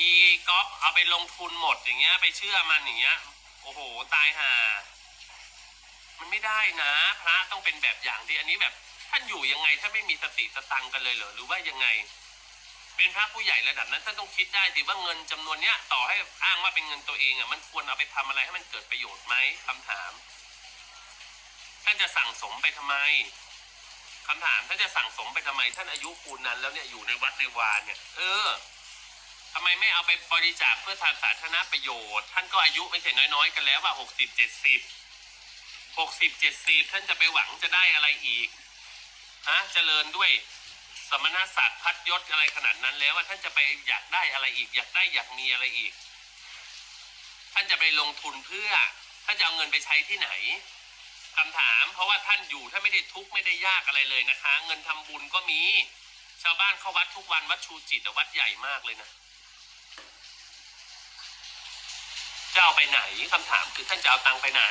อีก๊อฟเอาไปลงทุนหมดอย่างเงี้ย ไปเชื่อมันอย่างเงี้ย โอ้โห ตายห่า มันไม่ได้นะ พระต้องเป็นแบบอย่างที่อันนี้แบบ ท่านอยู่ยังไงถ้าไม่มีสติสตังกันเลยเหรอหรือว่ายังไง เป็นพระผู้ใหญ่ระดับนั้นท่านต้องคิดได้สิว่าเงินจำนวนเนี้ย ต่อให้อ้างว่าเป็นเงินตัวเองอะมันควรเอาไปทำอะไรให้มันเกิดประโยชน์ไหมคำถาม ท่านจะสั่งสมไปทำไมคำถามท่านจะสั่งสมไปทำไม ท่านอายุปูนนั้นแล้วเนี่ยอยู่ในวัดในวานเนี่ย เออ ทำไมไม่เอาไปบริจาคเพื่อทางสาธารณประโยชน์ ท่านก็อายุไม่ใช่น้อยๆ กันแล้วว่าหกสิบเจ็ดสิบหกสิบเจ็ดสิบท่านจะไปหวังจะได้อะไรอีกฮะเจริญด้วยสมณศักดิ์พัดยศอะไรขนาดนั้นแล้วว่าท่านจะไปอยากได้อะไรอีก อยากได้อยากมีอะไรอีก ท่านจะไปลงทุนเพื่อท่านจะเอาเงินไปใช้ที่ไหนคำถาม เพราะว่าท่านอยู่ถ้านไม่ได้ทุกข์ไม่ได้ยากอะไรเลยนะคะ เงินทำบุญก็มี ชาวบ้านเข้าวัดทุกวันวัดชูจิตวัดใหญ่มากเลยนะ จะเอาไปไหนคำถามคือท่านจะเอาตังค์ไปไหน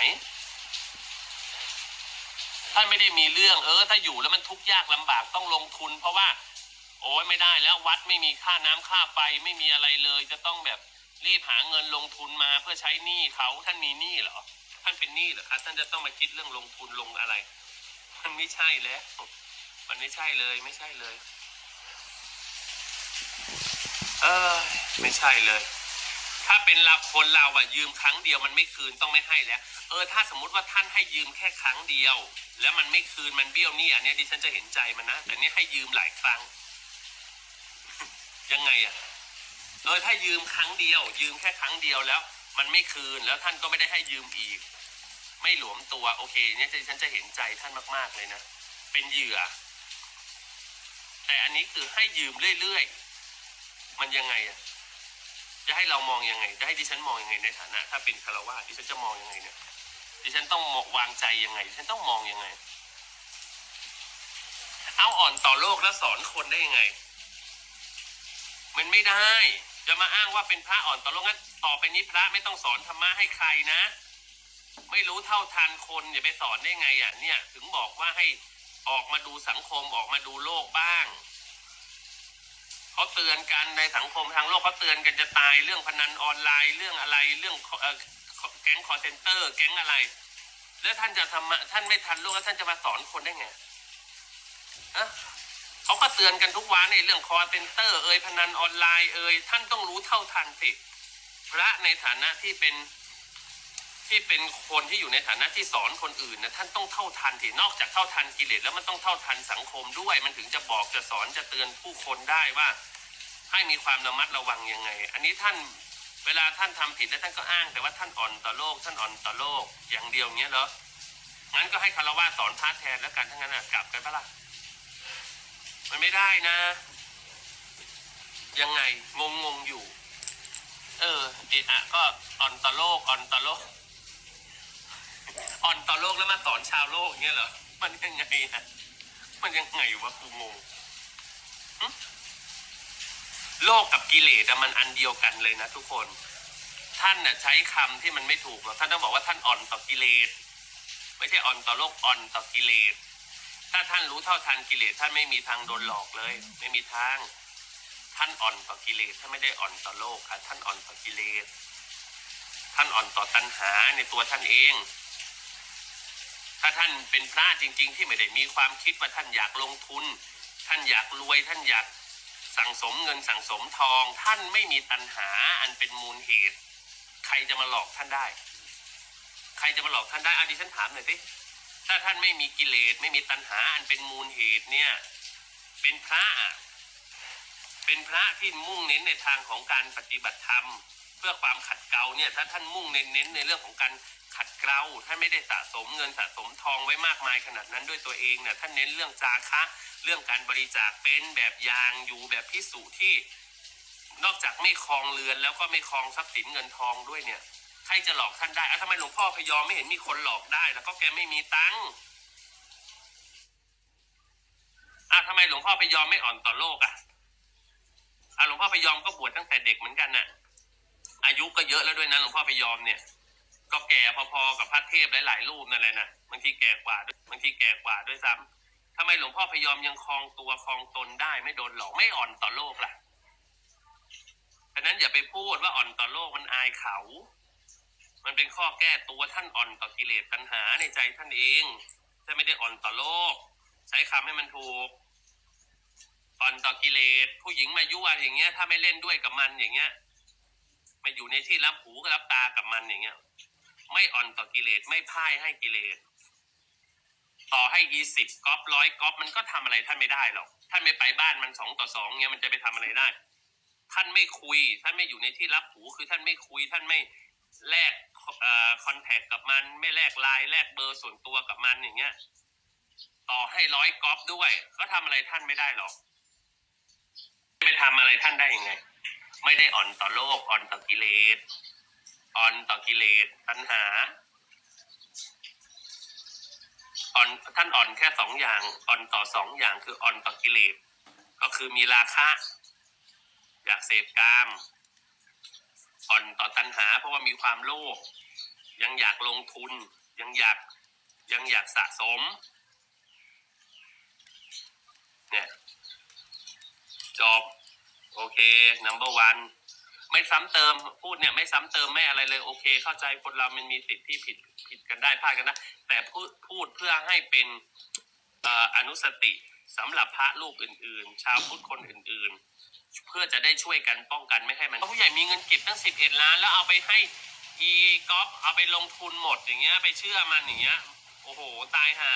ท่านไม่ได้มีเรื่องเออ ถ้าอยู่แล้วมันทุกข์ยากลำบากต้องลงทุน เพราะว่า โอ้ยไม่ได้แล้ววัดไม่มีค่าน้ำค่าไฟไม่มีอะไรเลย จะต้องแบบรีบหาเงินลงทุนมาเพื่อใช้หนี้เขาท่านมีหนี้เหรอ ท่านเป็นหนี้เหรอคะท่านจะต้องมาคิดเรื่องลงทุนลงอะไร มันไม่ใช่แล้ว มันไม่ใช่เลยไม่ใช่เลย เออไม่ใช่เลย ถ้าเป็นเราคนเราอะยืมครั้งเดียวมันไม่คืนต้องไม่ให้แล้ว เออถ้าสมมติว่าท่านให้ยืมแค่ครั้งเดียว แล้วมันไม่คืนมันเบี้ยวนี้อันนี้ดิฉันจะเห็นใจมันนะแต่นี้ให้ยืมหลายครั้ง ยังไงอะเออถ้ายืมครั้งเดียว ยืมแค่ครั้งเดียวแล้ว มันไม่คืนแล้วท่านก็ไม่ได้ให้ยืมอีก ไม่หลวมตัวโอเคเนี่ยดิฉันจะเห็นใจท่านมาก ๆเลยนะเป็นเหยื่อ แต่อันนี้คือให้ยืมเรื่อยๆ มันยังไงอะ จะให้เรามองยังไงจะให้ดิฉันมองยังไงในฐานะ ถ้าเป็นคารวะดิฉันจะมองยังไงเนี่ยดิฉันต้องวางใจยังไงดิฉันต้องมองยังไง เอาอ่อนต่อโลกแล้วสอนคนได้ยังไง มันไม่ได้ จะมาอ้างว่าเป็นพระอ่อนต่อโลกงั้นต่อไปนี้พระไม่ต้องสอนธรรมะให้ใครนะ ไม่รู้เท่าทันคนอย่าไปสอนได้ไงอะเนี่ย ถึงบอกว่าให้ออกมาดูสังคมออกมาดูโลกบ้าง เขาเตือนกันในสังคมทางโลกเขาเตือนกันจะตายเรื่องพนันออนไลน์เรื่องอะไรเรื่องออแก๊งคอร์เซนเตอร์ แก๊งอะไร แล้วท่านจะทำท่านไม่ทันโลกแล้วท่านจะมาสอนคนได้ไงอะเขาก็เตือนกันทุกวันในเรื่องคอร์เซนเตอร์ เอ่ยพนันออนไลน์เอ่ยท่านต้องรู้เท่าทันสิพระในฐานะที่เป็น ที่เป็นคนที่อยู่ในฐานะที่สอนคนอื่นนะท่านต้องเท่าทันสินอกจากเท่าทันกิเลสแล้วมันต้องเท่าทันสังคมด้วย มันถึงจะบอกจะสอนจะเตือนผู้คนได้ว่า ให้มีความระมัดระวังยังไง อันนี้ท่านเวลาท่านทำผิดแล้วท่านก็อ้าง แต่ว่าท่านอ่อนต่อโลก ท่านอ่อนต่อโลกอย่างเดียวเงี้ยเหรองั้นก็ให้คารวะสอนพระแทนแล้วกันทั้งนั้นนะกลับกันปะล่ะมันไม่ได้นะ ยังไงงงงอยู่ เออเอะก็อ่อนต่อโลกอ่อนต่อโลก อ่อนต่อโลกแล้วมาสอนชาวโลกเงี้ยเหรอ มันยังไงอะมันยังไงวะกูงงโลกกับกิเลสมันอันเดียวกันเลยนะทุกคน ท่านน่ะใช้คำที่มันไม่ถูกหรอกท่านต้องบอกว่าท่านอ่อนต่อกิเลส ไม่ใช่อ่อนต่อโลกอ่อนต่อกิเลส ถ้าท่านรู้เท่าทันกิเลสท่านไม่มีทางโดนหลอกเลย ไม่มีทาง ท่านอ่อนต่อกิเลสท่านไม่ได้อ่อนต่อโลกค่ะท่านอ่อนต่อกิเลส ท่านอ่อนต่อตัณหาในตัวท่านเอง ถ้าท่านเป็นพระจริง ๆ ที่ไม่ได้มีความคิดว่าท่านอยากลงทุน ท่านอยากรวยท่านอยากสั่งสมเงินสั่งสมทอง ท่านไม่มีตัณหาอันเป็นมูลเหตุ ใครจะมาหลอกท่านได้ ใครจะมาหลอกท่านได้อะดิฉันถามหน่อยสิถ้าท่านไม่มีกิเลสไม่มีตัณหาอันเป็นมูลเหตุเนี่ยเป็นพระเป็นพระที่มุ่งเน้นในทางของการปฏิบัติธรรม เพื่อความขัดเกลาเนี่ยถ้าท่านมุ่งเน้นในเรื่องของการขัดเกลาท่านไม่ได้สะสมเงินสะสมทองไว้มากมายขนาดนั้นด้วยตัวเองเนี่ยท่านเน้นเรื่องจาคะเรื่องการบริจาคเป็นแบบยางอยู่แบบพิสูจน์ที่ นอกจากไม่คลองเรือนแล้วก็ไม่คลองทรัพย์สินเงินทองด้วยเนี่ยใครจะหลอกท่านได้อะทำไมหลวงพ่อพยอมไม่เห็นมีคนหลอกได้ แล้วก็แกไม่มีตังค์อะทำไมหลวงพ่อพยอมไม่อ่อนต่อโลกอะอะหลวงพ่อพยอมก็บวชตั้งแต่เด็กเหมือนกันน่ะ อายุก็เยอะแล้วด้วยนะหลวงพ่อพยอมเนี่ย ก็แก่พอๆกับพระเทพหลายๆรูปนั่นแหละนะบางทีแก่กว่าด้วยบางทีแก่กว่าด้วยซ้ำทำไมหลวงพ่อพยอมยังคลองตัวคลองตนได้ไม่โดนหลอกไม่อ่อนต่อโลกล่ะฉะนั้นอย่าไปพูดว่าอ่อนต่อโลกมันอายเขา มันเป็นข้อแก้ตัวท่านอ่อนต่อกิเลสตัณหาในใจท่านเองท่านไม่ได้อ่อนต่อโลก ใช้คำให้มันถูกอ่อนต่อกิเลสผู้หญิงมายั่วอย่างเงี้ย ถ้าไม่เล่นด้วยกับมันอย่างเงี้ย ไม่อยู่ในที่รับหูกับรับตากับมันอย่างเงี้ย ไม่อ่อนต่อกิเลสไม่พ่ายให้กิเลสต่อให้อีสิบก๊อปร้อยก๊อปมันก็ทำอะไรท่านไม่ได้หรอกท่านไม่ไปบ้านมันสองต่อสองเงี้ยมันจะไปทำอะไรได้ ท่านไม่คุย ท่านไม่อยู่ในที่รับหูคือท่านไม่คุย ท่านไม่แลกคอนแทคกับมัน ไม่แลกไลน์แลกเบอร์ส่วนตัวกับมันอย่างเงี้ย ต่อให้ร้อยก๊อปด้วย ก็ทำอะไรท่านไม่ได้หรอกไปทำอะไรท่านได้ยังไง ไม่ได้อ่อนต่อโลกอ่อนต่อกิเลสอ่อนต่อกิเลสตัณหาอ่อนท่านอ่อนแค่สองอย่างอ่อนต่อสองอย่างคืออ่อนต่อกิเลสก็คือมีราคะ อยากเสพกามอ่อนต่อตัณหา เพราะว่ามีความโลภยังอยากลงทุนยังอยากยังอยากสะสม เนี่ยจบ โอ เค number one ไม่ซ้ำเติมพูดเนี่ยไม่ซ้ำเติมไม่อะไรเลยโอเค เข้าใจคนเรามันมีสิทธิ์ที่ผิดผิดกันได้พลาดกันได้แต่พูดพูดเพื่อให้เป็นอนุสติสำหรับพระรูปอื่น ๆ ชาวพุทธคนอื่น ๆ เพื่อจะได้ช่วยกันป้องกันไม่ให้มันผู้ใหญ่มีเงินเก็บตั้งสิบเอ็ดล้านแล้วเอาไปให้อีกอฟเอาไปลงทุนหมดอย่างเงี้ยไปเชื่อมันอย่างเงี้ยโอ้โหตายห่า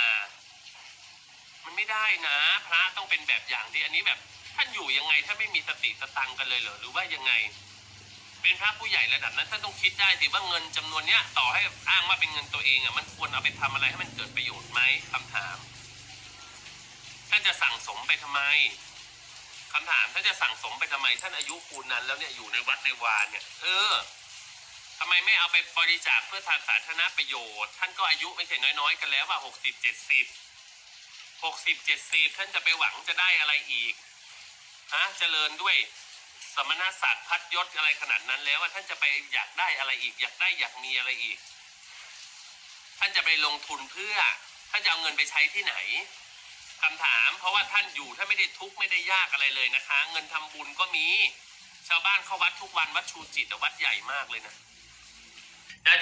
มันไม่ได้นะ พระต้องเป็นแบบอย่างที่อันนี้แบบ ท่านอยู่ยังไงถ้าไม่มีสติสตังกันเลยเหรอหรือว่ายังไง เป็นพระผู้ใหญ่ระดับนั้นท่านต้องคิดได้สิว่าเงินจำนวนเนี้ยต่อให้อ้างว่าเป็นเงินตัวเองอะมันควรเอาไปทำอะไรให้มันเกิดประโยชน์ไหมคำถาม ท่านจะสั่งสมไปทำไมคำถามท่านจะสั่งสมไปทำไม ท่านอายุปูนนั้นแล้วเนี่ยอยู่ในวัดในวานเนี่ย เออทำไมไม่เอาไปบริจาคเพื่อทางสาธารณประโยชน์ ท่านก็อายุไม่ใช่น้อยๆ กันแล้วว่าหกสิบเจ็ดสิบหกสิบเจ็ดสิบท่านจะไปหวังจะได้อะไรอีก ฮะเจริญด้วยสมณศักดิ์พัดยศอะไรขนาดนั้นแล้วว่าท่านจะไปอยากได้อะไรอีก อยากได้อยากมีอะไรอีก ท่านจะไปลงทุนเพื่อ ท่านจะเอาเงินไปใช้ที่ไหนคำถาม เพราะว่าท่านอยู่ถ้านไม่ได้ทุกข์ไม่ได้ยากอะไรเลยนะคะ เงินทำบุญก็มี ชาวบ้านเข้าวัดทุกวันวัดชูจิตวัดใหญ่มากเลยนะจะ